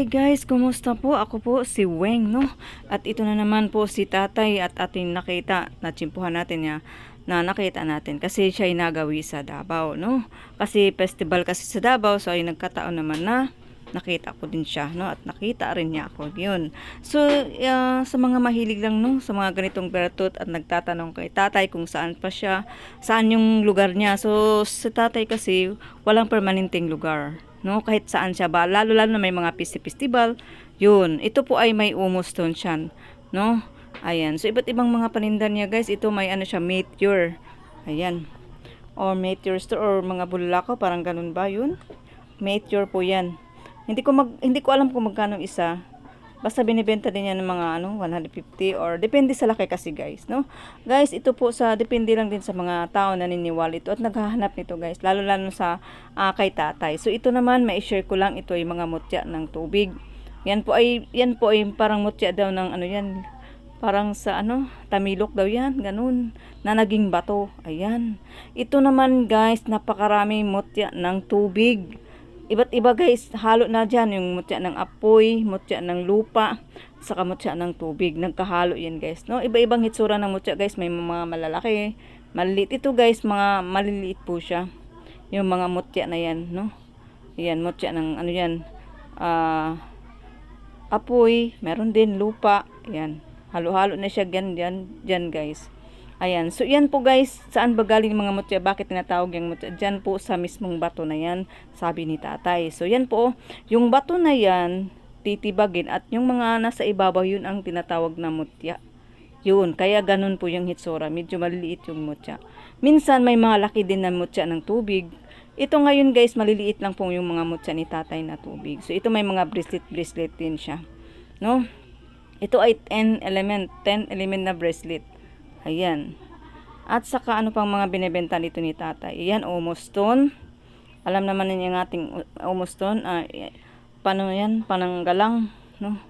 Hi guys, kumusta po? Ako po si Weng, no? At ito na naman po si tatay at ating nakita, natsimpuhan natin niya, na nakita natin kasi siya ay nagawi sa Davao, no? Kasi festival kasi sa Davao, so ay nagkataon naman na nakita ko din siya, no? At nakita rin niya ako, yun. So, uh, sa mga mahilig lang, no? Sa mga ganitong bertot at nagtatanong kay tatay kung saan pa siya, saan yung lugar niya. So, sa tatay kasi, walang permanenteng lugar, no? Kahit saan siya ba, lalo lalo na may mga festival, yun. Ito po ay may umustone siya, no? Ayan. So, iba't ibang mga paninda niya, guys. Ito may ano siya, meteor. Ayan. Or meteor store or mga bulako, parang ganun ba yun? Meteor po yan. Hindi ko mag hindi ko alam kung magkano isa. Basta binibenta din yan ng mga ano 150 or depende sa laki kasi guys, no? Guys, ito po sa depende lang din sa mga tao na naniniwala ito at naghahanap nito guys, lalo lalo sa uh, kay tatay. So ito naman mai-share ko lang ito ay mga mutya ng tubig. Yan po ay yan po ay parang mutya daw ng ano yan, parang sa ano, tamilok daw yan, ganun, na naging bato. Ayan. Ito naman guys, napakarami mutya ng tubig. Iba't iba guys, halo na dyan yung mutya ng apoy, mutya ng lupa, saka mutya ng tubig. Nagkahalo yan guys. No? Iba-ibang hitsura ng mutya guys. May mga malalaki, maliliit. Ito guys, mga maliliit po siya. Yung mga mutya na yan. No? Yan, mutya ng ano yan. Uh, apoy, meron din lupa. Yan. Halo-halo na siya dyan, dyan, dyan guys. Ayan. So, yan po guys. Saan ba galing mga mutya? Bakit tinatawag yung mutya? Diyan po sa mismong bato na yan, sabi ni tatay. So, yan po. Yung bato na yan, titibagin. At yung mga nasa ibabaw, yun ang tinatawag na mutya. Yun. Kaya ganun po yung hitsura. Medyo maliliit yung mutya. Minsan, may mga laki din na mutya ng tubig. Ito ngayon guys, maliliit lang po yung mga mutya ni tatay na tubig. So, ito may mga bracelet-bracelet din siya. No? Ito ay 10 element, 10 element na bracelet. Ayan. At saka ano pang mga binebenta dito ni tatay. Ayan, omostone. Alam naman ninyo yung ating omostone. Uh, paano yan? Pananggalang. No?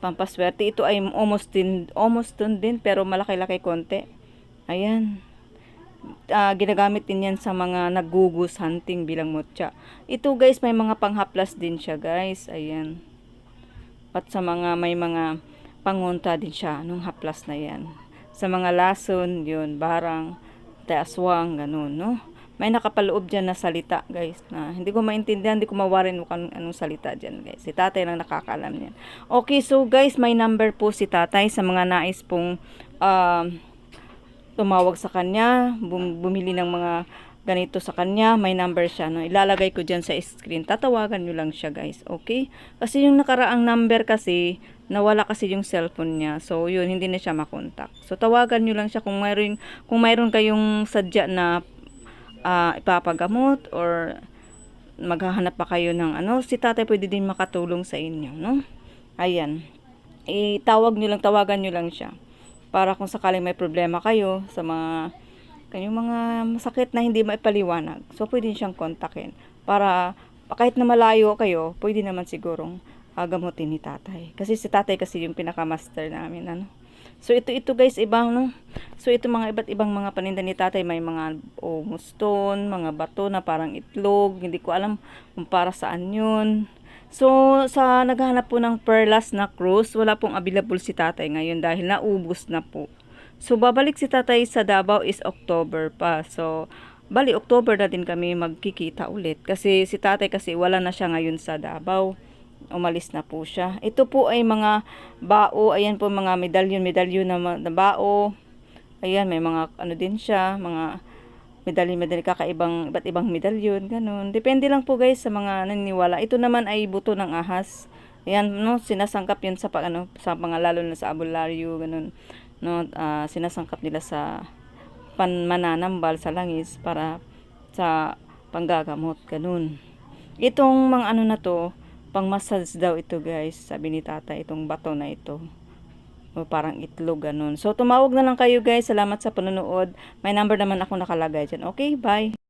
Pampaswerte. Ito ay omostone, omostone din pero malaki-laki konti. Ayan. Uh, ginagamit din yan sa mga nagugus hunting bilang mutya. Ito guys, may mga panghaplas din siya guys. Ayan. At sa mga may mga pangunta din siya nung haplas na yan sa mga lason, yun, barang, aswang, ganun, no? May nakapaloob dyan na salita, guys, na hindi ko maintindihan, hindi ko mawarin kung anong salita dyan, guys. Si tatay lang nakakaalam niyan. Okay, so guys, may number po si tatay sa mga nais pong uh, tumawag sa kanya, bum bumili ng mga ganito sa kanya, may number siya, no? Ilalagay ko dyan sa screen. Tatawagan nyo lang siya, guys. Okay? Kasi yung nakaraang number kasi, nawala kasi yung cellphone niya. So, yun, hindi na siya makontak. So, tawagan nyo lang siya kung mayroon, kung mayroon kayong sadya na uh, ipapagamot or maghahanap pa kayo ng ano, si tatay pwede din makatulong sa inyo, no? Ayan. Itawag nyo lang, tawagan nyo lang siya. Para kung sakaling may problema kayo sa mga kanyang mga masakit na hindi maipaliwanag. So, pwede siyang kontakin. Para kahit na malayo kayo, pwede naman sigurong uh, gamutin ni tatay. Kasi si tatay kasi yung pinaka-master namin, ano. So, ito, ito guys, ibang, no? So, ito mga iba't ibang mga paninda ni tatay. May mga omuston, mga bato na parang itlog. Hindi ko alam kung para saan yun. So, sa naghahanap po ng perlas na cruise, wala pong available si tatay ngayon dahil naubos na po. So, babalik si tatay sa Davao is October pa. So, bali, October na din kami magkikita ulit. Kasi si tatay kasi wala na siya ngayon sa Davao umalis na po siya. Ito po ay mga bao, ayan po mga medalyon, medalyon na, na bao. Ayan, may mga ano din siya, mga medalyon, medalyon, kakaibang, iba't ibang medalyon, ganun. Depende lang po guys sa mga naniniwala. Ito naman ay buto ng ahas. Ayan, no, sinasangkap yun sa, ano, sa mga lalo na sa abularyo, ganun. No, uh, sinasangkap nila sa panmananambal sa langis para sa panggagamot, ganun. Itong mga ano na to, pang massage daw ito guys sabi ni tata itong bato na ito. O parang itlog ganun. So tumawag na lang kayo guys. Salamat sa panonood. May number naman ako nakalagay dyan. Okay bye